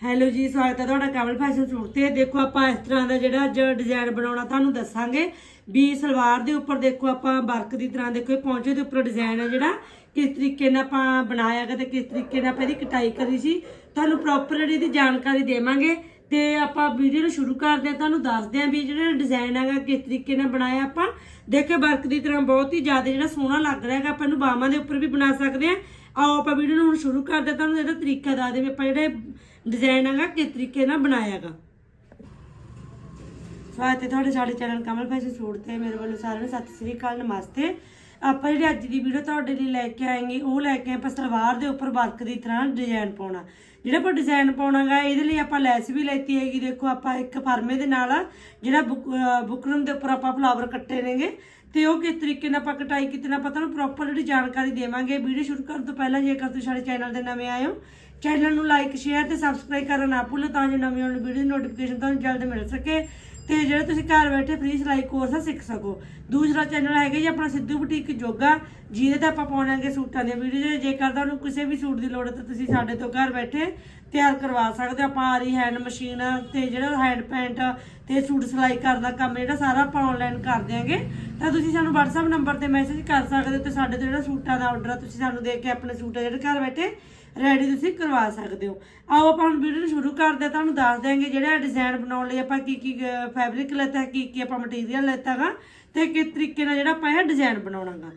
Hello ਜੀ, ਸਵਾਗਤ ਹੈ ਤੁਹਾਡਾ ਕਮਲ ਫੈਸ਼ਨ ਸੂਟ ਤੇ। ਦੇਖੋ ਆਪਾਂ ਇਸ ਤਰ੍ਹਾਂ ਦਾ ਜਿਹੜਾ ਅੱਜ ਡਿਜ਼ਾਈਨ ਬਣਾਉਣਾ ਤੁਹਾਨੂੰ ਦੱਸਾਂਗੇ। ਵੀ ਸਲਵਾਰ ਦੇ ਉੱਪਰ ਦੇਖੋ ਆਪਾਂ ਵਰਕ ਦੀ ਤਰ੍ਹਾਂ ਦੇਖੋ, ਇਹ ਪੌਂਚੇ ਦੇ ਉੱਪਰ ਡਿਜ਼ਾਈਨ ਹੈ ਜਿਹੜਾ। ਕਿਸ ਤਰੀਕੇ ਨਾਲ ਆਪਾਂ ਬਣਾਇਆਗਾ ਤੇ ਕਿਸ ਤਰੀਕੇ ਨਾਲ ਆਪਾਂ ਇਹਦੀ ਕਟਾਈ ਕਰੀ ਸੀ। ਤੁਹਾਨੂੰ ਪ੍ਰੋਪਰ ਇਹਦੀ ਜਾਣਕਾਰੀ ਦੇਵਾਂਗੇ ਤੇ ਆਪਾਂ ਵੀਡੀਓ ਨੂੰ ਸ਼ੁਰੂ ਕਰਦੇ ਹਾਂ। ਤੁਹਾਨੂੰ ਦੱਸਦੇ ਹਾਂ ਵੀ ਜਿਹੜਾ ਡਿਜ਼ਾਈਨ ਹੈਗਾ, ਕਿਸ ਤਰੀਕੇ ਨਾਲ ਬਣਾਇਆ ਆਪਾਂ। ਦੇਖੋ ਵਰਕ ਦੀ ਤਰ੍ਹਾਂ ਬਹੁਤ ਹੀ ਜ਼ਿਆਦਾ ਜਿਹੜਾ ਸੋਹਣਾ ਲੱਗ ਰਿਹਾ ਹੈਗਾ। ਆਪਾਂ ਇਹਨੂੰ ਬਾਹਾਂ ਦੇ ਉੱਪਰ ਵੀ ਬਣਾ ਸਕਦੇ ਹਾਂ। ਆਓ ਆਪਾਂ ਵੀਡੀਓ ਨੂੰ ਹੁਣ ਸ਼ੁਰੂ ਕਰਦੇ ਹਾਂ। ਤੁਹਾਨੂੰ ਇਹਦਾ ਤਰੀਕਾ ਦੱਸ ਦੇ ਵੀ ਆਪਾਂ ਜਿਹੜੇ ਡਿਜ਼ਾਈਨ ਹੈਗਾ ਕਿਸ ਤਰੀਕੇ ਨਾਲ ਬਣਾਇਆਗਾ ਸਵਾਗਤ ਹੈ ਤੁਹਾਡੇ ਸਾਡੇ ਚੈਨਲ ਕਮਲ ਫੈਸ਼ਨ ਸੂਟ ਤੇ ਮੇਰੇ ਵੱਲੋਂ ਸਾਰਿਆਂ ਨੂੰ ਸਤਿ ਸ੍ਰੀ ਅਕਾਲ, ਨਮਸਤੇ। ਆਪਾਂ ਜਿਹੜੀ ਅੱਜ ਦੀ ਵੀਡੀਓ ਤੁਹਾਡੇ ਲਈ ਲੈ ਕੇ ਆਏਗੇ, ਉਹ ਲੈ ਕੇ ਆਪਾਂ ਸਲਵਾਰ ਦੇ ਉੱਪਰ ਵਰਕ ਦੀ ਤਰ੍ਹਾਂ ਡਿਜ਼ਾਈਨ ਪਾਉਣਾ। ਜਿਹੜਾ ਆਪਾਂ ਡਿਜ਼ਾਈਨ ਪਾਉਣਾਗਾ, ਇਹਦੇ ਲਈ ਆਪਾਂ ਲੈਸ ਵੀ ਲੈਤੀ ਹੈਗੀ। ਦੇਖੋ, ਆਪਾਂ ਇੱਕ ਫਰਮੇ ਦੇ ਨਾਲ ਜਿਹੜਾ ਬੁਕ- ਬੁਕਰਮ ਦੇ ਉੱਪਰ ਆਪਾਂ ਫਲਾਵਰ ਕੱਟੇ ਨੇਗੇ। ਤੇ ਉਹ ਕਿਸ ਤਰੀਕੇ ਨਾਲ ਆਪਾਂ ਕਟਾਈ ਕੀਤੀ, ਨਾ ਆਪਾਂ ਤੁਹਾਨੂੰ ਪ੍ਰੋਪਰ ਜਿਹੜੀ ਜਾਣਕਾਰੀ ਦੇਵਾਂਗੇ। ਵੀਡੀਓ ਸ਼ੁਰੂ ਕਰਨ ਤੋਂ ਪਹਿਲਾਂ ਜੇਕਰ ਤੁਸੀਂ ਸਾਡੇ ਚੈਨਲ ਦੇ ਨਵੇਂ ਆਏ ਹੋ ਚੈਨਲ ਨੂੰ ਲਾਈਕ ਸ਼ੇਅਰ ਤੇ ਸਬਸਕ੍ਰਾਈਬ ਕਰਨਾ ਨਾ ਭੁੱਲੋ ਤਾਂ ਜੋ ਨਵੀਂ ਆਉਣ ਵੀਡੀਓ ਦੀ ਨੋਟੀਫਿਕੇਸ਼ਨ ਤੁਹਾਨੂੰ ਜਲਦ ਮਿਲ ਸਕੇ। ਤੇ ਜਿਹੜਾ ਤੁਸੀਂ ਘਰ ਬੈਠੇ ਫ੍ਰੀ ਸਿਲਾਈ ਕੋਰਸ ਆ, ਸਿੱਖ ਸਕੋ। ਦੂਸਰਾ ਚੈਨਲ ਹੈਗਾ ਜੀ ਆਪਣਾ ਸਿੱਧੂ ਬੁਟੀਕ ਜੋਗਾ ਜਿਹਦੇ ਤੇ ਆਪਾਂ ਪਾਉਣਾਂਗੇ ਸੂਟਾਂ ਦੀਆਂ ਵੀਡੀਓ ਜੇਕਰ ਤੁਹਾਨੂੰ ਕਿਸੇ ਵੀ ਸੂਟ ਦੀ ਲੋੜ ਹੈ ਤਾਂ ਤੁਸੀਂ ਸਾਡੇ ਤੋਂ ਘਰ ਬੈਠੇ ਤਿਆਰ ਕਰਵਾ ਸਕਦੇ ਹੋ। ਆਪਾਂ ਆਰੀ ਹੈਂਡ ਮਸ਼ੀਨ ਤੇ ਜਿਹੜਾ ਹੈਂਡ ਪੈਂਟ ਤੇ ਸੂਟ ਸਿਲਾਈ ਕਰਨ ਦਾ ਕੰਮ ਜਿਹੜਾ ਸਾਰਾ ਆਪਾਂ ਆਨਲਾਈਨ ਕਰ ਦਿਆਂਗੇ। ਤਾਂ ਤੁਸੀਂ ਸਾਨੂੰ WhatsApp ਨੰਬਰ ਤੇ ਮੈਸੇਜ ਕਰ ਸਕਦੇ ਹੋ ਤੇ ਸਾਡੇ ਤੋਂ ਜਿਹੜਾ ਸੂਟਾਂ ਦਾ ਆਰਡਰ ਆ, ਤੁਸੀਂ ਸਾਨੂੰ ਦੇ ਕੇ ਆਪਣੇ ਸੂਟ ਜਿਹੜੇ ਘਰ ਬੈਠੇ ਰੈਡੀ ਤੁਸੀਂ ਕਰਵਾ ਸਕਦੇ ਹੋ। ਆਓ ਆਪਾਂ ਹੁਣ ਵੀਡੀਓ ਨੂੰ ਸ਼ੁਰੂ ਕਰਦੇ ਹਾਂ, ਤੁਹਾਨੂੰ ਦੱਸ ਦਿਆਂਗੇ ਜਿਹੜਾ ਡਿਜ਼ਾਈਨ ਬਣਾਉਣ ਲਈ ਆਪਾਂ ਕੀ ਕੀ ਫੈਬਰਿਕ ਲੈਤਾ ਹੈ ਕੀ ਕੀ ਆਪਾਂ ਮਟੀਰੀਅਲ ਲੈਤਾਗਾ ਤੇ ਕਿਸ ਤਰੀਕੇ ਨਾਲ ਜਿਹੜਾ ਆਪਾਂ ਇਹ ਡਿਜ਼ਾਈਨ ਬਣਾਉਣਾਗਾ।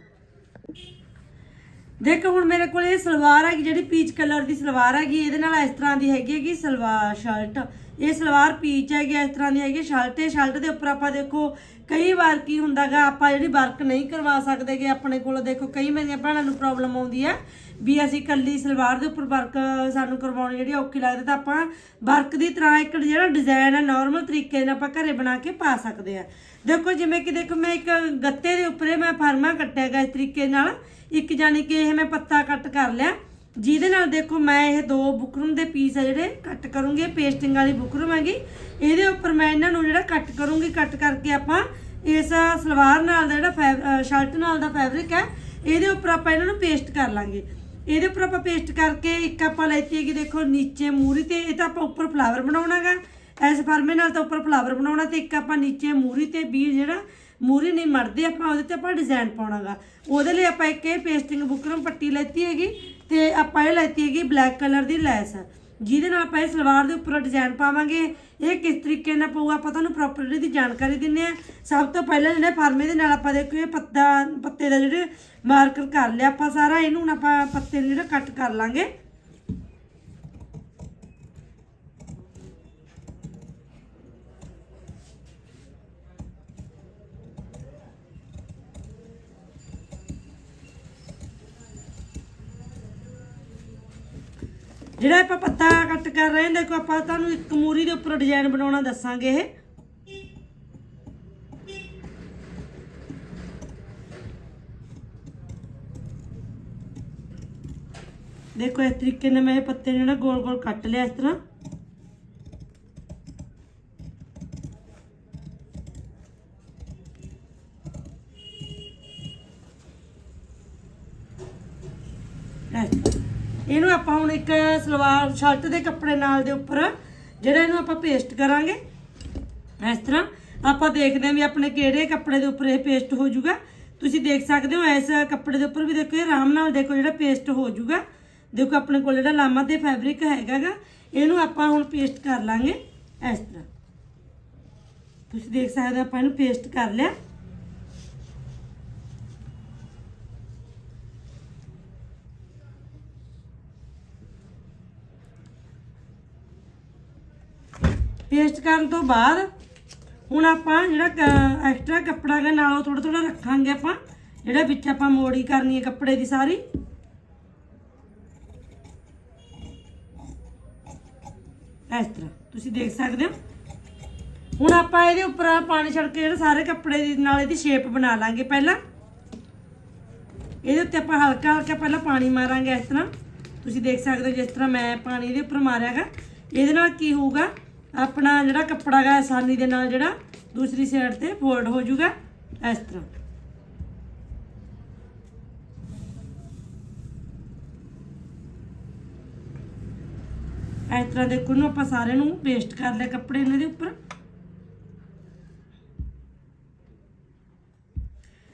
ਦੇਖੋ ਹੁਣ ਮੇਰੇ ਕੋਲ ਇਹ ਸਲਵਾਰ ਹੈਗੀ, ਜਿਹੜੀ ਪੀਚ ਕਲਰ ਦੀ ਸਲਵਾਰ ਹੈਗੀ, ਇਹਦੇ ਨਾਲ ਇਸ ਤਰ੍ਹਾਂ ਦੀ ਹੈਗੀ ਹੈਗੀ ਸਲਵਾਰ ਸ਼ਰਟ ਇਹ ਸਲਵਾਰ ਪੀਚ ਹੈਗੀ, ਇਸ ਤਰ੍ਹਾਂ ਦੀ ਹੈਗੀ ਸ਼ਰਟ ਹੈ ਸ਼ਰਟ ਦੇ ਉੱਪਰ ਆਪਾਂ ਦੇਖੋ, ਕਈ ਵਾਰ ਕੀ ਹੁੰਦਾਗਾ, ਆਪਾਂ ਜਿਹੜੀ ਵਰਕ ਨਹੀਂ ਕਰਵਾ ਸਕਦੇਗੇ ਆਪਣੇ ਕੋਲ, ਦੇਖੋ ਕਈ ਮੇਰੀਆਂ ਭੈਣਾਂ ਨੂੰ ਪ੍ਰੋਬਲਮ ਆਉਂਦੀ ਹੈ। ਵੀ ਅਸੀਂ ਕੱਲੀ ਸਲਵਾਰ ਦੇ ਉੱਪਰ ਵਰਕ ਸਾਨੂੰ ਕਰਵਾਉਣੀ ਜਿਹੜੀ ਔਖੀ ਲੱਗਦੀ, ਤਾਂ ਆਪਾਂ ਵਰਕ ਦੀ ਤਰ੍ਹਾਂ ਇੱਕ ਜਿਹੜਾ ਡਿਜ਼ਾਈਨ ਹੈ ਨਾਰਮਲ ਤਰੀਕੇ ਨਾਲ ਆਪਾਂ ਘਰੇ ਬਣਾ ਕੇ ਪਾ ਸਕਦੇ ਆ। ਦੇਖੋ, ਜਿਵੇਂ ਕਿ ਦੇਖੋ, ਮੈਂ ਇੱਕ ਗੱਤੇ ਦੇ ਉੱਪਰ ਮੈਂ ਫਰਮਾ ਕੱਟਿਆ ਗਾ ਇਸ ਤਰੀਕੇ ਨਾਲ। ਇੱਕ ਜਾਨੀ ਕਿ ਇਹ ਮੈਂ ਪੱਤਾ ਕੱਟ ਕਰ ਲਿਆ। ਜਿਹਦੇ ਨਾਲ ਦੇਖੋ, ਮੈਂ ਇਹ ਦੋ ਬੁਕਰਮ ਦੇ ਪੀਸ ਆ ਜਿਹੜੇ ਕੱਟ ਕਰੂੰਗੀ ਪੇਸਟਿੰਗ ਵਾਲੀ ਬੁਕਰਮ ਹੈਗੀ। ਇਹਦੇ ਉੱਪਰ ਮੈਂ ਇਹਨਾਂ ਨੂੰ ਜਿਹੜਾ ਕੱਟ ਕਰੂੰਗੀ, ਕੱਟ ਕਰਕੇ ਆਪਾਂ ਇਸ ਸਲਵਾਰ ਨਾਲ ਦਾ ਜਿਹੜਾ ਸ਼ਰਟ ਨਾਲ ਦਾ ਫੈਬਰਿਕ ਹੈ, ਇਹਦੇ ਉੱਪਰ ਆਪਾਂ ਇਹਨਾਂ ਨੂੰ ਪੇਸਟ ਕਰ ਲਾਂਗੇ। ਇਹਦੇ ਉੱਪਰ ਆਪਾਂ ਪੇਸਟ ਕਰਕੇ ਇੱਕ ਆਪਾਂ ਲੈਤੀ ਹੈਗੀ ਦੇਖੋ ਨੀਚੇ ਮੂਰੀ ਤੇ, ਇਹ ਤਾਂ ਆਪਾਂ ਉੱਪਰ ਫਲਾਵਰ ਬਣਾਉਣਾਗਾ। ਐਸ ਫਰਮੇ ਨਾਲ ਤਾਂ ਉੱਪਰ ਫਲਾਵਰ ਬਣਾਉਣਾ ਤੇ ਇੱਕ ਆਪਾਂ ਨੀਚੇ ਮੂਰੀ ਤੇ ਵੀ ਜਿਹੜਾ ਮੂਰੀ ਨਹੀਂ ਮੜਦੇ ਆਪਾਂ, ਉਹਦੇ ਤੇ ਆਪਾਂ ਡਿਜ਼ਾਈਨ ਪਾਉਣਾਗਾ। ਉਹਦੇ ਲਈ ਆਪਾਂ ਇੱਕ ਇਹ ਪੇਸਟਿੰਗ ਬੁਕਰਮ ਪੱਟੀ ਲੈਤੀ ਹੈਗੀ ਤੇ ਆਪਾਂ ਇਹ ਲੈਤੀ ਹੈਗੀ ਬਲੈਕ ਕਲਰ ਦੀ ਲੈਸ। ਜਿਹਦੇ ਨਾਲ ਆਪਾਂ ਇਹ ਸਲਵਾਰ ਦੇ ਉੱਪਰ ਡਿਜ਼ਾਈਨ ਪਾਵਾਂਗੇ। ਇਹ ਕਿਸ ਤਰੀਕੇ ਨਾਲ ਪਊਗਾ ਆਪਾਂ ਤੁਹਾਨੂੰ ਪ੍ਰੋਪਰਲੀ ਦੀ ਜਾਣਕਾਰੀ ਦਿੰਨੇ ਆ ਸਭ ਤੋਂ ਪਹਿਲਾਂ ਜਿਹੜਾ ਫਾਰਮੇ ਦੇ ਨਾਲ ਆਪਾਂ ਦੇਖੋ ਇਹ ਪੱਤਾ ਪੱਤੇ ਦਾ ਜਿਹੜੇ ਮਾਰਕਰ ਕਰ ਲਿਆ ਆਪਾਂ ਸਾਰਾ। ਇਹਨੂੰ ਹੁਣ ਆਪਾਂ ਪੱਤੇ ਨੂੰ ਜਿਹੜਾ ਕੱਟ ਕਰ ਲਾਂਗੇ। ਜਿਹੜਾ ਆਪਾਂ ਪੱਤਾ ਕੱਟ ਕਰ ਰਹੇ ਹਾਂ, ਦੇਖੋ ਆਪਾਂ ਤੁਹਾਨੂੰ ਇੱਕ ਮੂਰੀ ਦੇ ਉੱਪਰ ਡਿਜ਼ਾਈਨ ਬਣਾਉਣਾ ਦੱਸਾਂਗੇ ਇਹ। ਦੇਖੋ ਇਸ ਤਰੀਕੇ ਨਾਲ ਮੈਂ ਇਹ ਪੱਤੇ ਜਿਹੜਾ ਗੋਲ ਗੋਲ ਕੱਟ ਲਿਆ ਇਸ ਤਰ੍ਹਾਂ ਇਸ ਤਰ੍ਹਾਂ। ਇਹਨੂੰ ਆਪਾਂ ਹੁਣ ਇੱਕ ਸਲਵਾਰ ਸ਼ਰਟ ਦੇ ਕੱਪੜੇ ਨਾਲ ਦੇ ਉੱਪਰ ਜਿਹੜਾ ਇਹਨੂੰ ਆਪਾਂ ਪੇਸਟ ਕਰਾਂਗੇ। ਇਸ ਤਰ੍ਹਾਂ ਆਪਾਂ ਦੇਖਦੇ ਹਾਂ ਵੀ ਆਪਣੇ ਕਿਹੜੇ ਕੱਪੜੇ ਦੇ ਉੱਪਰ ਇਹ ਪੇਸਟ ਹੋ ਜਾਊਗਾ। ਤੁਸੀਂ ਦੇਖ ਸਕਦੇ ਹੋ ਇਸ ਕੱਪੜੇ ਦੇ ਉੱਪਰ ਵੀ ਦੇਖੋ, ਇਹ ਆਰਾਮ ਨਾਲ ਦੇਖੋ ਜਿਹੜਾ ਪੇਸਟ ਹੋ ਜਾਊਗਾ। ਦੇਖੋ ਆਪਣੇ ਕੋਲ ਜਿਹੜਾ ਲਾਮਾ ਤੇ ਫੈਬਰਿਕ ਹੈਗਾਗਾ, ਇਹਨੂੰ ਆਪਾਂ ਹੁਣ ਪੇਸਟ ਕਰ ਲਾਂਗੇ ਇਸ ਤਰ੍ਹਾਂ। ਤੁਸੀਂ ਦੇਖ ਸਕਦੇ ਹੋ ਆਪਾਂ ਇਹਨੂੰ ਪੇਸਟ ਕਰ ਲਿਆ। ਪੇਸਟ ਕਰਨ ਤੋਂ ਬਾਅਦ ਹੁਣ ਆਪਾਂ ਜਿਹੜਾ ਐਕਸਟਰਾ ਕੱਪੜਾ ਹੈ ਨਾਲੋਂ ਥੋੜਾ ਥੋੜਾ ਰੱਖਾਂਗੇ ਆਪਾਂ। ਜਿਹੜਾ ਵਿੱਚ ਆਪਾਂ ਮੋੜੀ ਕਰਨੀ ਹੈ ਕੱਪੜੇ ਦੀ ਸਾਰੀ। ਇਸ ਤਰ੍ਹਾਂ, ਤੁਸੀਂ ਦੇਖ ਸਕਦੇ ਹੋ। ਹੁਣ ਆਪਾਂ ਇਹਦੇ ਉੱਪਰ ਪਾਣੀ ਛਿੜਕ ਕੇ ਜਿਹੜਾ ਸਾਰੇ ਕੱਪੜੇ ਦੀ ਨਾਲ ਇਹਦੀ ਸ਼ੇਪ ਬਣਾ ਲਾਂਗੇ ਪਹਿਲਾਂ। ਇਹਦੇ ਉੱਤੇ ਆਪਾਂ ਹਲਕਾ ਹਲਕਾ ਪਹਿਲਾਂ ਪਾਣੀ ਮਾਰਾਂਗੇ ਇਸ ਤਰ੍ਹਾਂ। ਤੁਸੀਂ ਦੇਖ ਸਕਦੇ ਹੋ ਜਿਸ ਤਰ੍ਹਾਂ ਮੈਂ ਪਾਣੀ ਇਹਦੇ ਉੱਪਰ ਮਾਰਿਆਗਾ। ਇਹਦੇ ਨਾਲ ਕੀ ਹੋਊਗਾ? ਆਪਣਾ ਜਿਹੜਾ ਕੱਪੜਾ ਗਾ ਆਸਾਨੀ ਦੇ ਨਾਲ ਜਿਹੜਾ ਦੂਸਰੀ ਸਾਈਡ ਤੇ ਫੋਲਡ ਹੋ ਜਾਊਗਾ, ਇਸ ਤਰ੍ਹਾਂ। ਇਸ ਤਰ੍ਹਾਂ ਦੇਖੋ ਇਹਨੂੰ ਆਪਾਂ ਸਾਰੇ ਨੂੰ ਪੇਸਟ ਕਰ ਲਿਆ ਕੱਪੜੇ ਇਹਨਾਂ ਦੇ ਉੱਪਰ।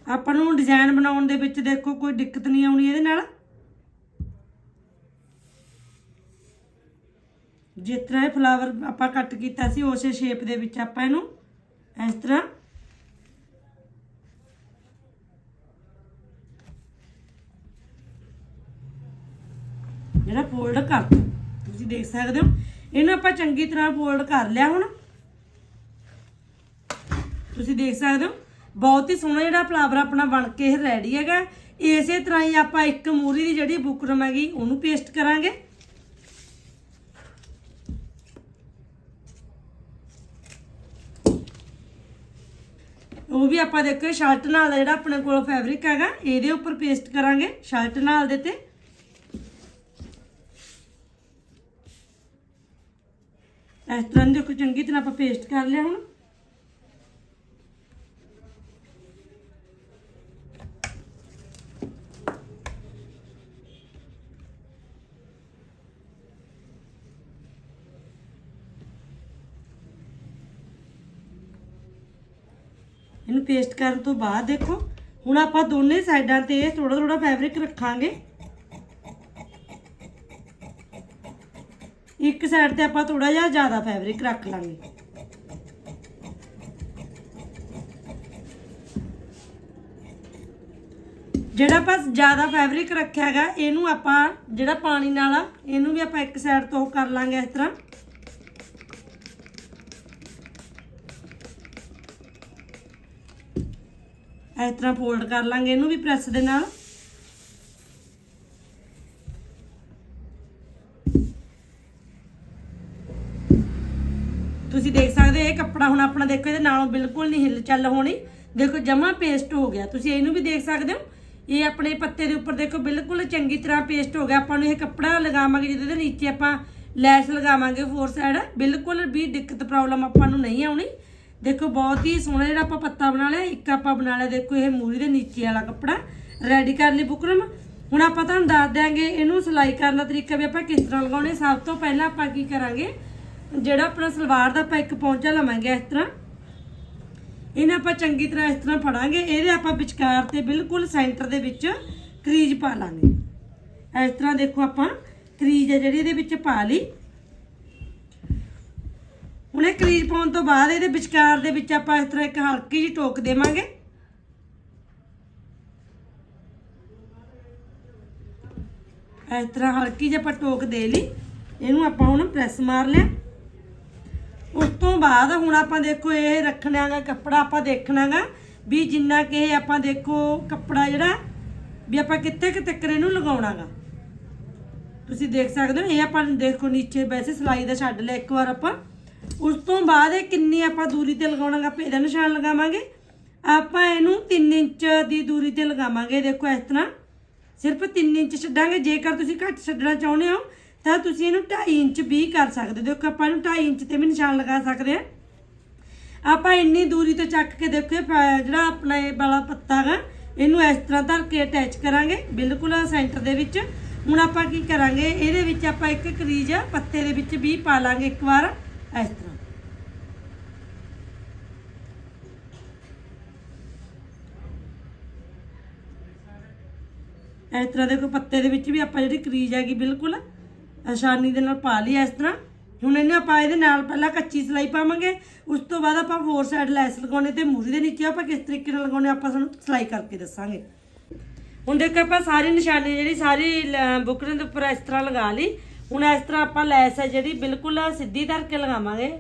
ਆਪਾਂ ਨੂੰ ਡਿਜ਼ਾਈਨ ਬਣਾਉਣ ਦੇ ਵਿੱਚ ਦੇਖੋ ਕੋਈ ਦਿੱਕਤ ਨਹੀਂ ਆਉਣੀ ਇਹਦੇ ਨਾਲ। ਜਿਸ ਤਰ੍ਹਾਂ ਇਹ ਫਲਾਵਰ ਆਪਾਂ ਕੱਟ ਕੀਤਾ ਸੀ, ਉਸੇ ਸ਼ੇਪ ਦੇ ਵਿੱਚ ਆਪਾਂ ਇਹਨੂੰ ਇਸ ਤਰ੍ਹਾਂ ਜਿਹੜਾ ਫੋਲਡ ਕਰ ਤੁਸੀਂ ਦੇਖ ਸਕਦੇ ਹੋ। ਇਹਨੂੰ ਆਪਾਂ ਚੰਗੀ ਤਰ੍ਹਾਂ ਫੋਲਡ ਕਰ ਲਿਆ ਹੁਣ। ਤੁਸੀਂ ਦੇਖ ਸਕਦੇ ਹੋ। ਬਹੁਤ ਹੀ ਸੋਹਣਾ ਜਿਹੜਾ ਫਲਾਵਰ ਆਪਣਾ ਬਣ ਕੇ ਇਹ ਰੈਡੀ ਹੈਗਾ। ਇਸੇ ਤਰ੍ਹਾਂ ਹੀ ਆਪਾਂ ਇੱਕ ਮੂਰੀ ਦੀ ਜਿਹੜੀ ਬੁਕਰਮ ਹੈਗੀ, ਉਹਨੂੰ ਪੇਸਟ ਕਰਾਂਗੇ। ਉਹ ਵੀ ਆਪਾਂ ਦੇਖੋ ਸ਼ਰਟ ਨਾਲ ਦਾ ਜਿਹੜਾ ਆਪਣੇ ਕੋਲ ਫੈਬਰਿਕ ਹੈਗਾ, ਇਹਦੇ ਉੱਪਰ ਪੇਸਟ ਕਰਾਂਗੇ, ਸ਼ਰਟ ਨਾਲ ਦੇ ਤੇ। ਇਸ ਤਰ੍ਹਾਂ ਦੇਖੋ, ਚੰਗੀ ਤਰ੍ਹਾਂ ਆਪਾਂ ਪੇਸਟ ਕਰ ਲਿਆ ਹੁਣ। ਇਹਨੂੰ ਪੇਸਟ ਕਰਨ ਤੋਂ ਬਾਅਦ ਦੇਖੋ, ਹੁਣ ਆਪਾਂ ਦੋਨੇ ਸਾਈਡਾਂ ਤੇ ਥੋੜਾ ਥੋੜਾ ਫੈਬਰਿਕ ਰੱਖਾਂਗੇ। ਇੱਕ ਸਾਈਡ ਤੇ ਆਪਾਂ ਥੋੜਾ ਜਿਹਾ ਜ਼ਿਆਦਾ ਫੈਬਰਿਕ ਰੱਖ ਲਾਂਗੇ। ਜਿਹੜਾ ਆਪਾਂ ਜ਼ਿਆਦਾ ਫੈਬਰਿਕ ਰੱਖਿਆ ਹੈਗਾ, ਇਹਨੂੰ ਆਪਾਂ ਜਿਹੜਾ ਪਾਣੀ ਨਾਲ ਆ, ਇਹਨੂੰ ਵੀ ਆਪਾਂ ਇੱਕ ਸਾਈਡ ਤੋਂ ਕਰ ਲਾਂਗੇ ਇਸ ਤਰ੍ਹਾਂ। ਇਸ ਤਰ੍ਹਾਂ ਫੋਲਡ ਕਰ ਲਾਂਗੇ ਇਹਨੂੰ ਵੀ ਪ੍ਰੈਸ ਦੇ ਨਾਲ। ਤੁਸੀਂ ਦੇਖ ਸਕਦੇ ਹੋ ਇਹ ਕੱਪੜਾ ਹੁਣ ਆਪਣਾ ਦੇਖੋ, ਇਹਦੇ ਨਾਲੋਂ ਬਿਲਕੁਲ ਨਹੀਂ ਹਿੱਲ ਚੱਲ ਹੋਣੀ। ਦੇਖੋ, ਜਮਾ ਪੇਸਟ ਹੋ ਗਿਆ। ਤੁਸੀਂ ਇਹਨੂੰ ਵੀ ਦੇਖ ਸਕਦੇ ਹੋ। ਇਹ ਆਪਣੇ ਪੱਤੇ ਦੇ ਉੱਪਰ ਦੇਖੋ, ਬਿਲਕੁਲ ਚੰਗੀ ਤਰ੍ਹਾਂ ਪੇਸਟ ਹੋ ਗਿਆ। ਆਪਾਂ ਨੂੰ ਇਹ ਕੱਪੜਾ ਲਗਾਵਾਂਗੇ, ਜਿਹਦੇ ਦੇ ਨੀਚੇ ਆਪਾਂ ਲੈਸ ਲਗਾਵਾਂਗੇ ਫੋਰ ਸਾਈਡ ਬਿਲਕੁਲ ਵੀ ਦਿੱਕਤ ਪ੍ਰੋਬਲਮ ਆਪਾਂ ਨੂੰ ਨਹੀਂ ਆਉਣੀ। ਦੇਖੋ, ਬਹੁਤ ਹੀ ਸੋਹਣਾ ਜਿਹੜਾ ਆਪਾਂ ਪੱਤਾ ਬਣਾ ਲਿਆ, ਇੱਕ ਆਪਾਂ ਬਣਾ ਲਿਆ, ਦੇਖੋ ਇਹ ਮੂਰੀ ਦੇ ਨੀਚੇ ਵਾਲਾ ਕੱਪੜਾ ਰੈਡੀ ਕਰ ਲਈ ਬੁਕਰਮ। ਹੁਣ ਆਪਾਂ ਤੁਹਾਨੂੰ ਦੱਸ ਦਿਆਂਗੇ ਇਹਨੂੰ ਸਿਲਾਈ ਕਰਨ ਦਾ ਤਰੀਕਾ ਵੀ ਆਪਾਂ ਕਿਸ ਤਰ੍ਹਾਂ ਲਗਾਉਣੇ। ਸਭ ਤੋਂ ਪਹਿਲਾਂ ਆਪਾਂ ਕੀ ਕਰਾਂਗੇ, ਜਿਹੜਾ ਆਪਣਾ ਸਲਵਾਰ ਦਾ ਆਪਾਂ ਇੱਕ ਪੌਂਚਾ ਲਵਾਂਗੇ ਇਸ ਤਰ੍ਹਾਂ। ਇਹਨੂੰ ਆਪਾਂ ਚੰਗੀ ਤਰ੍ਹਾਂ ਇਸ ਤਰ੍ਹਾਂ ਫੜਾਂਗੇ, ਇਹਦੇ ਆਪਾਂ ਵਿਚਕਾਰ ਤੇ ਬਿਲਕੁਲ ਸੈਂਟਰ ਦੇ ਵਿੱਚ ਕਰੀਜ਼ ਪਾ ਲਾਂਗੇ। ਇਸ ਤਰ੍ਹਾਂ ਦੇਖੋ ਆਪਾਂ ਕਰੀਜ਼ ਹੈ ਜਿਹੜੀ, ਇਹਦੇ ਵਿੱਚ ਪਾ ਲਈ। ਹੁਣ ਇਹ ਕਰੀਜ਼ ਪਾਉਣ ਤੋਂ ਬਾਅਦ ਇਹਦੇ ਵਿਚਕਾਰ ਦੇ ਵਿੱਚ ਆਪਾਂ ਇਸ ਤਰ੍ਹਾਂ ਇੱਕ ਹਲਕੀ ਜਿਹੀ ਟੋਕ ਦੇਵਾਂਗੇ। ਇਸ ਤਰ੍ਹਾਂ ਹਲਕੀ ਜਿਹੀ ਆਪਾਂ ਟੋਕ ਦੇ ਲਈ, ਇਹਨੂੰ ਆਪਾਂ ਹੁਣ ਪ੍ਰੈਸ ਮਾਰ ਲਿਆ। ਉਸ ਤੋਂ ਬਾਅਦ ਹੁਣ ਆਪਾਂ ਦੇਖੋ ਇਹ ਰੱਖਣਾਗਾ, ਕੱਪੜਾ ਆਪਾਂ ਦੇਖਣਾਗਾ ਵੀ ਜਿੰਨਾ ਕਿ ਇਹ ਆਪਾਂ ਦੇਖੋ ਕੱਪੜਾ ਜਿਹੜਾ ਵੀ ਆਪਾਂ ਕਿੱਥੇ ਕਿ ਤੱਕ ਇਹਨੂੰ ਲਗਾਉਣਾਗਾ। ਤੁਸੀਂ ਦੇਖ ਸਕਦੇ ਹੋ, ਇਹ ਆਪਾਂ ਦੇਖੋ ਨੀਚੇ ਵੈਸੇ ਸਲਾਈ ਦਾ ਛੱਡ ਲਿਆ, ਇੱਕ ਵਾਰ ਆਪਾਂ ਉਸ ਤੋਂ ਬਾਅਦ ਇਹ ਕਿੰਨੀ ਆਪਾਂ ਦੂਰੀ ਤੇ ਲਗਾਉਣਾਗਾ, ਆਪਾਂ ਇਹਦਾ ਨਿਸ਼ਾਨ ਲਗਾਵਾਂਗੇ। ਆਪਾਂ ਇਹਨੂੰ 3 ਇੰਚ ਦੀ ਦੂਰੀ ਤੇ ਲਗਾਵਾਂਗੇ, ਦੇਖੋ ਇਸ ਤਰ੍ਹਾਂ। ਸਿਰਫ 3 ਇੰਚ ਛੱਡਾਂਗੇ, ਜੇਕਰ ਤੁਸੀਂ ਘੱਟ ਛੱਡਣਾ ਚਾਹੁੰਦੇ ਹੋ, ਤਾਂ ਤੁਸੀਂ ਇਹਨੂੰ 2.5 ਇੰਚ ਵੀ ਕਰ ਸਕਦੇ ਹੋ। ਦੇਖੋ, ਆਪਾਂ ਇਹਨੂੰ 2.5 ਇੰਚ ਤੇ ਵੀ ਨਿਸ਼ਾਨ ਲਗਾ ਸਕਦੇ ਆ ਆਪਾਂ ਇੰਨੀ ਦੂਰੀ ਤੋਂ ਚੱਕ ਕੇ ਦੇਖੋ ਪ- ਜਿਹੜਾ ਆਪਣਾ ਇਹ ਵਾਲਾ ਪੱਤਾ ਹੈਗਾ, ਇਹਨੂੰ ਇਸ ਤਰ੍ਹਾਂ ਧਰ ਕੇ ਅਟੈਚ ਕਰਾਂਗੇ, ਬਿਲਕੁਲ ਸੈਂਟਰ ਦੇ ਵਿੱਚ। ਹੁਣ ਆਪਾਂ ਕੀ ਕਰਾਂਗੇ, ਇਹਦੇ ਵਿੱਚ ਆਪਾਂ ਇੱਕ ਕਰੀਜ਼ ਪੱਤੇ ਦੇ ਵਿੱਚ ਵੀ ਪਾ ਲਾਂਗੇ ਇੱਕ ਵਾਰ। ਇਸ ਤਰ੍ਹਾਂ। ਇਸ ਤਰ੍ਹਾਂ ਦੇਖੋ, ਪੱਤੇ ਦੇ ਵਿੱਚ ਵੀ ਆਪਾਂ ਜਿਹੜੀ ਕਰੀਜ਼ ਹੈਗੀ, ਬਿਲਕੁਲ ਆਸਾਨੀ ਦੇ ਨਾਲ ਪਾ ਲਈ ਇਸ ਤਰ੍ਹਾਂ। ਹੁਣ ਇਹਨੇ ਆਪਾਂ ਇਹਦੇ ਨਾਲ ਪਹਿਲਾਂ ਕੱਚੀ ਸਲਾਈ ਪਾਵਾਂਗੇ, ਉਸ ਤੋਂ ਬਾਅਦ ਆਪਾਂ ਫੋਰ ਸਾਈਡ ਲੈਸ ਲਗਾਉਣੇ ਤੇ ਮੂਰੀ ਦੇ ਨੀਚੇ ਆਪਾਂ ਕਿਸ ਤਰੀਕੇ ਨਾਲ ਲਗਾਉਣੇ ਆਪਾਂ ਤੁਹਾਨੂੰ ਸਲਾਈ ਕਰਕੇ ਦੱਸਾਂਗੇ। ਹੁਣ ਦੇਖੋ, ਆਪਾਂ ਸਾਰੀ ਨਿਸ਼ਾਨੀ ਜਿਹੜੀ ਸਾਰੀ ਬੁਕਰਮ ਦੇ ਉੱਪਰ ਇਸ ਤਰ੍ਹਾਂ ਲਗਾ ਲਈ। ਹੁਣ ਇਸ ਤਰ੍ਹਾਂ ਆਪਾਂ ਲੈਸ ਹੈ ਜਿਹੜੀ, ਬਿਲਕੁਲ ਸਿੱਧੀ ਧਰ ਕੇ ਲਗਾਵਾਂਗੇ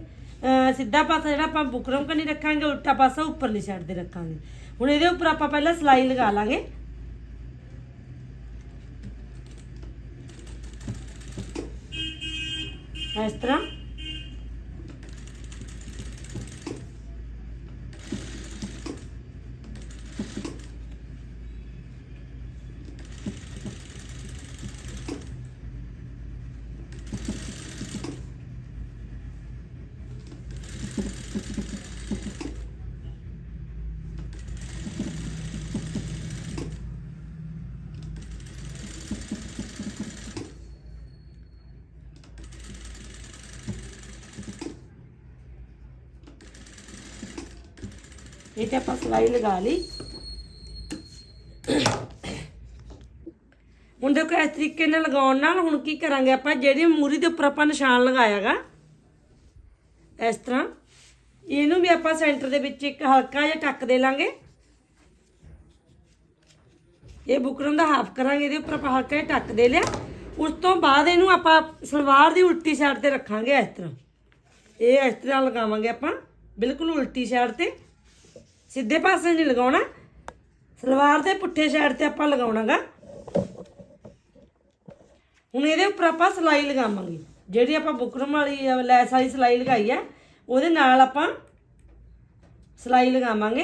ਸਿੱਧਾ ਪਾਸਾ ਜਿਹੜਾ ਆਪਾਂ ਬੁਕਰਮ ਕਨੀ ਰੱਖਾਂਗੇ, ਉਲਟਾ ਪਾਸਾ ਉੱਪਰਲੀ ਸਾਈਡ ਤੇ ਰੱਖਾਂਗੇ। ਹੁਣ ਇਹਦੇ ਉੱਪਰ ਆਪਾਂ ਪਹਿਲਾਂ ਸਲਾਈ ਲਗਾ ਲਾਂਗੇ। ਇਸ ਤਰ੍ਹਾਂ। ਇਹ ਤੇ ਆਪਾਂ ਸਲਾਈ ਲਗਾ ਲਈ। ਹੁਣ ਦੇਖੋ ਇਸ ਤਰੀਕੇ ਨਾਲ ਲਗਾਉਣ ਨਾਲ ਹੁਣ ਕੀ ਕਰਾਂਗੇ ਆਪਾਂ? ਜਿਹੜੀ ਮੂਰੀ ਦੇ ਉੱਪਰ ਆਪਾਂ ਨਿਸ਼ਾਨ ਲਗਾਇਆਗਾ, ਇਸ ਤਰ੍ਹਾਂ। ਇਹਨੂੰ ਵੀ ਆਪਾਂ ਸੈਂਟਰ ਦੇ ਵਿੱਚ ਇੱਕ ਹਲਕਾ ਜਿਹਾ ਟੱਕ ਦੇ ਲਾਂਗੇ। ਇਹ ਬੁਕਰਮ ਦਾ ਹਾਫ ਕਰਾਂਗੇ, ਇਹਦੇ ਉੱਪਰ ਆਪਾਂ ਹਲਕਾ ਜਿਹਾ ਟੱਕ ਦੇ ਲਿਆ। ਉਸ ਤੋਂ ਬਾਅਦ ਇਹਨੂੰ ਆਪਾਂ ਸਲਵਾਰ ਦੀ ਉਲਟੀ ਸਾਈਡ ਤੇ ਰੱਖਾਂਗੇ ਇਸ ਤਰ੍ਹਾਂ। ਇਹ ਇਸ ਤਰ੍ਹਾਂ ਲਗਾਵਾਂਗੇ ਆਪਾਂ। ਬਿਲਕੁਲ ਉਲਟੀ ਸਾਈਡ ਤੇ। ਸਿੱਧੇ ਪਾਸੇ ਨਹੀਂ ਲਗਾਉਣਾ। ਸਲਵਾਰ ਦੇ ਪੁੱਠੇ ਸਾਈਡ ਤੇ ਆਪਾਂ ਲਗਾਉਣਾਗਾ। ਹੁਣ ਇਹਦੇ ਉੱਪਰ ਆਪਾਂ ਸਲਾਈ ਲਗਾਵਾਂਗੇ। ਜਿਹੜੀ ਆਪਾਂ ਬੁਕਰਮ ਵਾਲੀ ਲੈਸ ਵਾਲੀ ਸਲਾਈ ਲਗਾਈ ਆ, ਉਹਦੇ ਨਾਲ ਆਪਾਂ ਸਲਾਈ ਲਗਾਵਾਂਗੇ।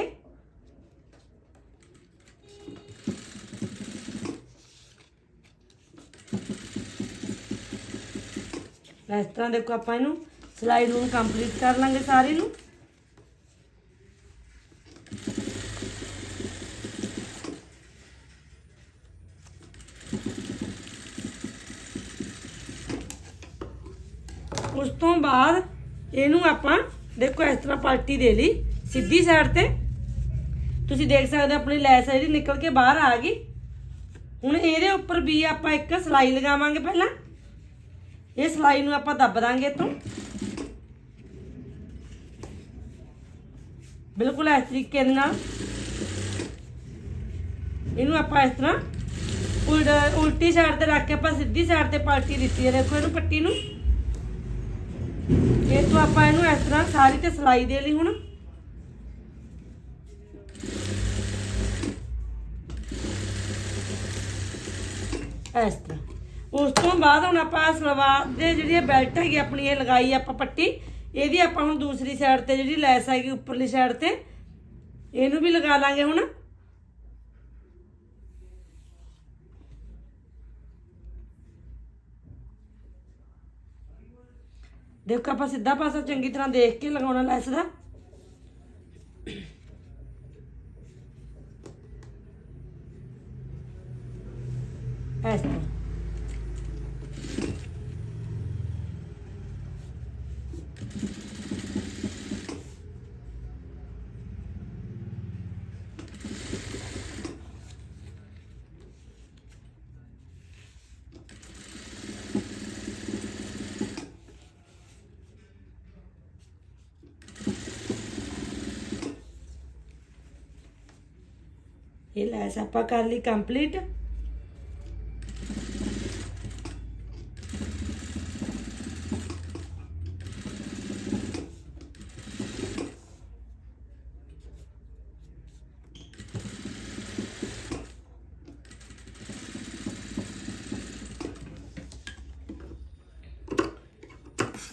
ਇਸ ਤਰ੍ਹਾਂ ਦੇਖੋ ਆਪਾਂ ਇਹਨੂੰ ਸਲਾਈ ਨੂੰ ਕੰਪਲੀਟ ਕਰ ਲਾਂਗੇ ਸਾਰੀ ਨੂੰ ਉਸ ਤੋਂ ਬਾਅਦ ਇਹਨੂੰ ਆਪਾਂ ਦੇਖੋ ਇਸ ਤਰ੍ਹਾਂ ਪਲਟੀ ਦੇ ਲਈ, ਸਿੱਧੀ ਸਾਈਡ ਤੇ। ਤੁਸੀਂ ਦੇਖ ਸਕਦੇ ਹੋ ਆਪਣੀ ਲੈਸ ਹੈ ਜਿਹੜੀ ਨਿਕਲ ਕੇ ਬਾਹਰ ਆ ਗਈ। ਹੁਣ ਇਹਦੇ ਉੱਪਰ ਵੀ ਆਪਾਂ ਇੱਕ ਸਲਾਈ ਲਗਾਵਾਂਗੇ ਪਹਿਲਾਂ। ਇਹ ਸਲਾਈ ਨੂੰ ਆਪਾਂ ਦੱਬ ਦਾਂਗੇ ਤੋਂ ਬਿਲਕੁਲ ਇਸ ਤਰੀਕੇ ਦੇ ਨਾਲ। ਇਹਨੂੰ ਆਪਾਂ ਇਸ ਤਰ੍ਹਾਂ ਉਲਟ ਉਲਟੀ ਸਾਈਡ ਤੇ ਰੱਖ ਕੇ ਆਪਾਂ ਸਿੱਧੀ ਸਾਈਡ ਤੇ ਪਲਟੀ ਦਿੱਤੀ ਹੈ। ਦੇਖੋ ਇਹਨੂੰ ਪੱਟੀ ਨੂੰ। ਇਹ ਤੋਂ ਆਪਾਂ ਇਹਨੂੰ ਇਸ ਤਰ੍ਹਾਂ ਸਾਰੀ ਤੇ ਸਲਾਈ ਦੇ ਲਈ ਹੁਣ। ਇਸ ਤਰ੍ਹਾਂ। ਉਸ ਤੋਂ ਬਾਅਦ ਹੁਣ ਆਪਾਂ ਸਲਵਾਰ ਦੇ ਜਿਹੜੀ ਇਹ ਬੈਲਟ ਹੈਗੀ, ਆਪਣੀ ਇਹ ਲਗਾਈ ਆਪਾਂ ਪੱਟੀ ਇਹਦੀ ਆਪਾਂ ਹੁਣ ਦੂਸਰੀ ਸਾਈਡ ਤੇ ਜਿਹੜੀ ਲੈਸ ਹੈਗੀ, ਉੱਪਰਲੀ ਸਾਈਡ ਤੇ, ਇਹਨੂੰ ਵੀ ਲਗਾ ਲਾਂਗੇ ਹੁਣ। ਦੇਖੋ ਆਪਾਂ ਸਿੱਧਾ ਪਾਸਾ ਚੰਗੀ ਤਰ੍ਹਾਂ ਦੇਖ ਕੇ ਲਗਾਉਣਾ ਲੈਸ ਦਾ। ਇਸ ਤਰ੍ਹਾਂ। ਇਹ ਲੈਸ ਆਪਾਂ ਕਰ ਲਈ ਕੰਪਲੀਟ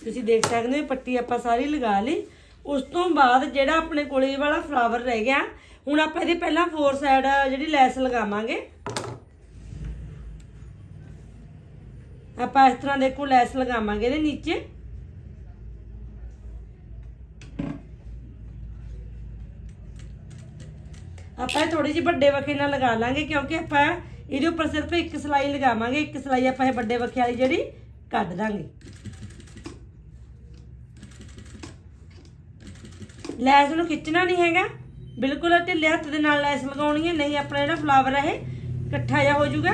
ਤੁਸੀਂ ਦੇਖ ਸਕਦੇ ਹੋ ਪੱਟੀ ਆਪਾਂ ਸਾਰੀ ਲਗਾ ਲਈ। ਉਸ ਤੋਂ ਬਾਅਦ ਜਿਹੜਾ ਆਪਣੇ ਕੋਲੇ ਵਾਲਾ ਫਲਾਵਰ ਰਹਿ ਗਿਆ ਹੁਣ ਆਪਾਂ ਇਹਦੇ ਪਹਿਲਾਂ ਫੋਰ ਸਾਈਡ ਜਿਹੜੀ ਲੈਸ ਲਗਾਵਾਂਗੇ। ਆਪਾਂ ਇਸ ਤਰ੍ਹਾਂ ਦੇਖੋ ਲੈਸ ਲਗਾਵਾਂਗੇ ਇਹਦੇ ਨੀਚੇ। ਆਪਾਂ ਇਹ ਥੋੜੀ ਜਿਹੀ ਵੱਡੇ ਵਖੇ ਨਾਲ ਲਗਾ ਲਾਂਗੇ ਕਿਉਂਕਿ ਆਪਾਂ ਇਹਦੇ ਉੱਪਰ ਸਿਰਫ ਇੱਕ ਸਲਾਈ ਲਗਾਵਾਂਗੇ, ਇੱਕ ਸਲਾਈ ਆਪਾਂ ਇਹ ਵੱਡੇ ਵਖੇ ਵਾਲੀ ਜਿਹੜੀ ਕੱਢ ਦਾਂਗੇ। ਲੈਸ ਨੂੰ ਖਿੱਚਣਾ ਨਹੀਂ ਹੈਗਾ। ਬਿਲਕੁਲ ਢਿੱਲੇ ਹੱਥ ਦੇ ਨਾਲ ਲੈਸ ਲਗਾਉਣੀ ਹੈ, ਨਹੀਂ, ਆਪਣਾ ਜਿਹੜਾ ਫਲਾਵਰ ਹੈ ਇਹ ਇਕੱਠਾ ਜਿਹਾ ਹੋ ਜਾਊਗਾ।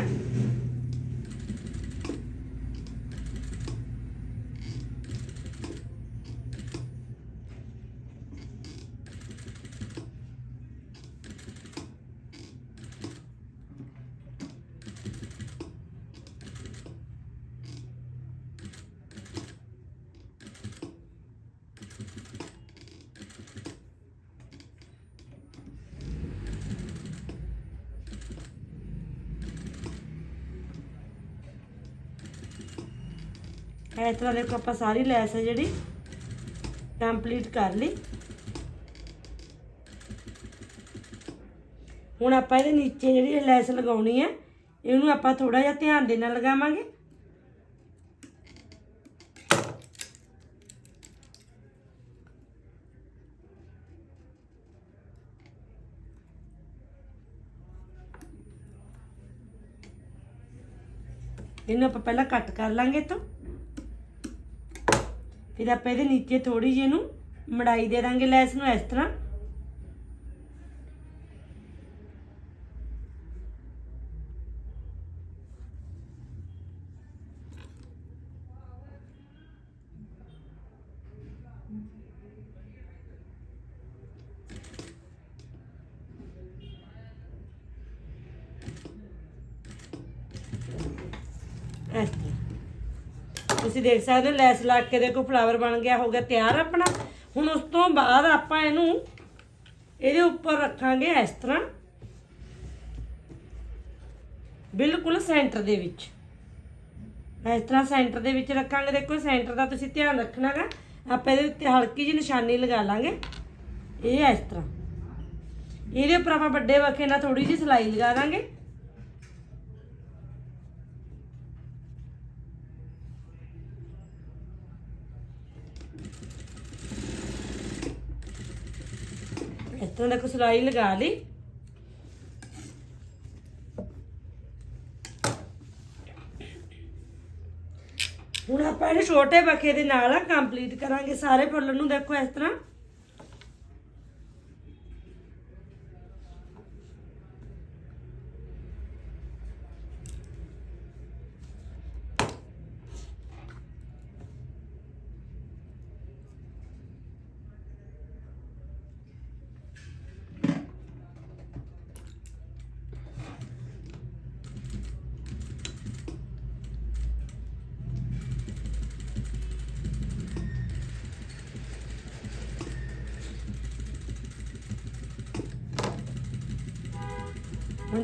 ਇਸ ਤਰ੍ਹਾਂ ਦੇਖੋ ਆਪਾਂ ਸਾਰੀ ਲੈਸ ਹੈ ਜਿਹੜੀ ਕੰਪਲੀਟ ਕਰ ਲਈ। ਹੁਣ ਆਪਾਂ ਇਹਦੇ ਨੀਚੇ ਜਿਹੜੀ ਲੈਸ ਲਗਾਉਣੀ ਹੈ, ਇਹਨੂੰ ਆਪਾਂ ਥੋੜਾ ਜਿਹਾ ਧਿਆਨ ਦੇ ਨਾਲ ਲਗਾਵਾਂਗੇ। ਇਹਨੂੰ ਆਪਾਂ ਪਹਿਲਾਂ ਕੱਟ ਕਰ ਲਾਂਗੇ ਤੋਂ ਫਿਰ ਆਪਾਂ ਇਹਦੇ ਨੀਚੇ ਥੋੜੀ ਜਿਹੀ ਇਹਨੂੰ ਮੜਾਈ ਦੇ ਦਾਂਗੇ ਲੈਸ ਨੂੰ ਇਸ ਤਰ੍ਹਾਂ ਇਸ ਤਰ੍ਹਾਂ ਤੁਸੀਂ ਦੇਖ ਸਕਦੇ ਹੋ, ਲੈਸ ਲਾ ਕੇ ਦੇਖੋ ਫਲਾਵਰ ਬਣ ਗਿਆ, ਹੋ ਗਿਆ ਤਿਆਰ ਆਪਣਾ। ਹੁਣ ਉਸ ਤੋਂ ਬਾਅਦ ਆਪਾਂ ਇਹਨੂੰ ਇਹਦੇ ਉੱਪਰ ਰੱਖਾਂਗੇ ਇਸ ਤਰ੍ਹਾਂ। ਬਿਲਕੁਲ ਸੈਂਟਰ ਦੇ ਵਿੱਚ। ਇਸ ਤਰ੍ਹਾਂ ਸੈਂਟਰ ਦੇ ਵਿੱਚ ਰੱਖਾਂਗੇ। ਦੇਖੋ ਸੈਂਟਰ ਦਾ ਤੁਸੀਂ ਧਿਆਨ ਰੱਖਣਾਗਾ। ਆਪਾਂ ਇਹਦੇ ਉੱਤੇ ਹਲਕੀ ਜਿਹੀ ਨਿਸ਼ਾਨੀ ਲਗਾ ਲਾਂਗੇ। ਇਹ ਇਸ ਤਰ੍ਹਾਂ। ਇਹਦੇ ਉੱਪਰ ਆਪਾਂ ਵੱਡੇ ਵਖੇ ਨਾਲ ਥੋੜੀ ਜਿਹੀ ਸਲਾਈ ਲਗਾ ਦਾਂਗੇ। ਇਸ ਤਰ੍ਹਾਂ ਦੇਖੋ ਸਲਾਈ ਲਗਾ ਲਈ। ਹੁਣ ਆਪਾਂ ਇਹਨੂੰ ਛੋਟੇ ਬਖੇ ਦੇ ਨਾਲ ਕੰਪਲੀਟ ਕਰਾਂਗੇ ਸਾਰੇ ਫੁੱਲ ਨੂੰ। ਦੇਖੋ ਇਸ ਤਰ੍ਹਾਂ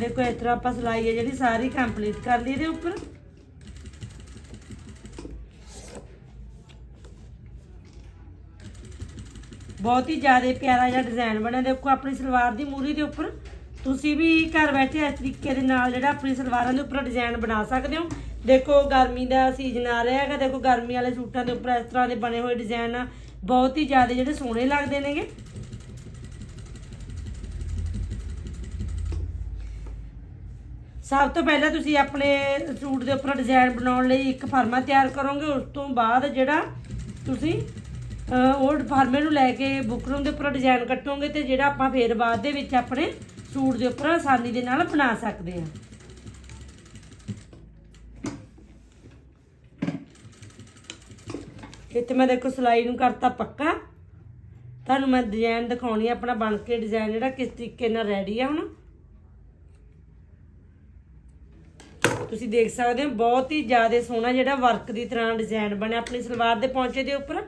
ਦੇਖੋ, ਇਸ ਤਰ੍ਹਾਂ ਆਪਾਂ ਸਲਾਈ ਹੈ ਜਿਹੜੀ ਸਾਰੀ ਕੰਪਲੀਟ ਕਰ ਲਈ ਇਹਦੇ ਉੱਪਰ। ਬਹੁਤ ਹੀ ਜ਼ਿਆਦਾ ਪਿਆਰਾ ਜਿਹਾ ਡਿਜ਼ਾਈਨ ਬਣਿਆ। ਦੇਖੋ, ਆਪਣੀ ਸਲਵਾਰ ਦੀ ਮੂਰੀ ਦੇ ਉੱਪਰ ਤੁਸੀਂ ਵੀ ਘਰ ਬੈਠੇ ਇਸ ਤਰੀਕੇ ਦੇ ਨਾਲ ਜਿਹੜਾ ਆਪਣੀ ਸਲਵਾਰਾਂ ਦੇ ਉੱਪਰ ਡਿਜ਼ਾਈਨ ਬਣਾ ਸਕਦੇ ਹੋ। ਦੇਖੋ, ਗਰਮੀ ਦਾ ਸੀਜ਼ਨ ਆ ਰਿਹਾ ਹੈਗਾ। ਦੇਖੋ, ਗਰਮੀ ਵਾਲੇ ਸੂਟਾਂ ਦੇ ਉੱਪਰ ਇਸ ਤਰ੍ਹਾਂ ਦੇ ਬਣੇ ਹੋਏ ਡਿਜ਼ਾਈਨ ਬਹੁਤ ਹੀ ਜ਼ਿਆਦਾ ਜਿਹੜੇ ਸੋਹਣੇ ਲੱਗਦੇ ਨੇਗੇ। ਸਭ ਤੋਂ ਪਹਿਲਾਂ ਤੁਸੀਂ ਆਪਣੇ ਸੂਟ ਦੇ ਉੱਪਰ ਡਿਜ਼ਾਈਨ ਬਣਾਉਣ ਲਈ ਇੱਕ ਫਰਮਾ ਤਿਆਰ ਕਰੋਗੇ, ਉਸ ਤੋਂ ਬਾਅਦ ਜਿਹੜਾ ਤੁਸੀਂ ਉਹ ਫਰਮੇ ਨੂੰ ਲੈ ਕੇ ਬੁਕਰਮ ਦੇ ਉੱਪਰ ਡਿਜ਼ਾਈਨ ਕੱਟੋਗੇ ਤੇ ਜਿਹੜਾ ਆਪਾਂ ਫੇਰ ਬਾਅਦ ਦੇ ਵਿੱਚ ਆਪਣੇ ਸੂਟ ਦੇ ਉੱਪਰ ਆਸਾਨੀ ਦੇ ਨਾਲ ਬਣਾ ਸਕਦੇ ਹਾਂ। ਇੱਥੇ ਮੈਂ ਦੇਖੋ ਸਲਾਈ ਨੂੰ ਕਰਤਾ ਪੱਕਾ। ਤੁਹਾਨੂੰ ਮੈਂ ਡਿਜ਼ਾਈਨ ਦਿਖਾਉਣੀ ਆ, ਆਪਣਾ ਬਣ ਕੇ ਡਿਜ਼ਾਈਨ ਜਿਹੜਾ ਕਿਸ ਤਰੀਕੇ ਨਾਲ ਰੈਡੀ ਆ ਹੁਣ। ਤੁਸੀਂ ਦੇਖ ਸਕਦੇ ਹੋ, ਬਹੁਤ ਹੀ ਜ਼ਿਆਦਾ ਸੋਹਣਾ ਜਿਹੜਾ ਵਰਕ ਦੀ ਤਰ੍ਹਾਂ ਡਿਜ਼ਾਈਨ ਬਣਿਆ ਆਪਣੀ ਸਲਵਾਰ ਦੇ ਪੌਂਚੇ ਦੇ ਉੱਪਰ।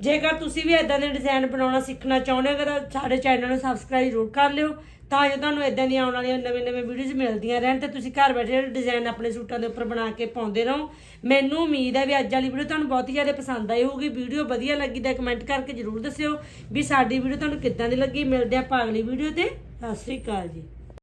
ਜੇਕਰ ਤੁਸੀਂ ਵੀ ਇਦਾਂ ਦੇ ਡਿਜ਼ਾਈਨ ਬਣਾਉਣਾ ਸਿੱਖਣਾ ਚਾਹੁੰਦੇ ਹੋ ਤਾਂ ਸਾਡੇ ਚੈਨਲ ਨੂੰ ਸਬਸਕ੍ਰਾਈਬ ਜ਼ਰੂਰ ਕਰ ਲਿਓ, ਤਾਂ ਜੋ ਤੁਹਾਨੂੰ ਇਦਾਂ ਦੀਆਂ ਆਉਣ ਵਾਲੀਆਂ ਨਵੇਂ-ਨਵੇਂ ਵੀਡੀਓਜ਼ ਮਿਲਦੀਆਂ ਰਹਿਣ ਤੇ ਤੁਸੀਂ ਘਰ ਬੈਠੇ ਡਿਜ਼ਾਈਨ ਆਪਣੇ ਸੂਟਾਂ ਦੇ ਉੱਪਰ ਬਣਾ ਕੇ ਪਾਉਂਦੇ ਰਹੋ। ਮੈਨੂੰ ਉਮੀਦ ਹੈ ਵੀ ਅੱਜ ਵਾਲੀ ਵੀਡੀਓ ਤੁਹਾਨੂੰ ਬਹੁਤ ਹੀ ਜ਼ਿਆਦਾ ਪਸੰਦ ਆਈ ਹੋਊਗੀ। ਵੀਡੀਓ ਵਧੀਆ ਲੱਗੀ ਤਾਂ ਕਮੈਂਟ ਕਰਕੇ ਜ਼ਰੂਰ ਦੱਸਿਓ ਵੀ ਸਾਡੀ ਵੀਡੀਓ ਤੁਹਾਨੂੰ ਕਿੱਦਾਂ ਦੀ ਲੱਗੀ। ਮਿਲਦੇ ਆਪਾਂ ਅਗਲੀ ਵੀਡੀਓ ਤੇ। ਸਤਿ ਸ਼੍ਰੀ ਅਕਾਲ ਜੀ।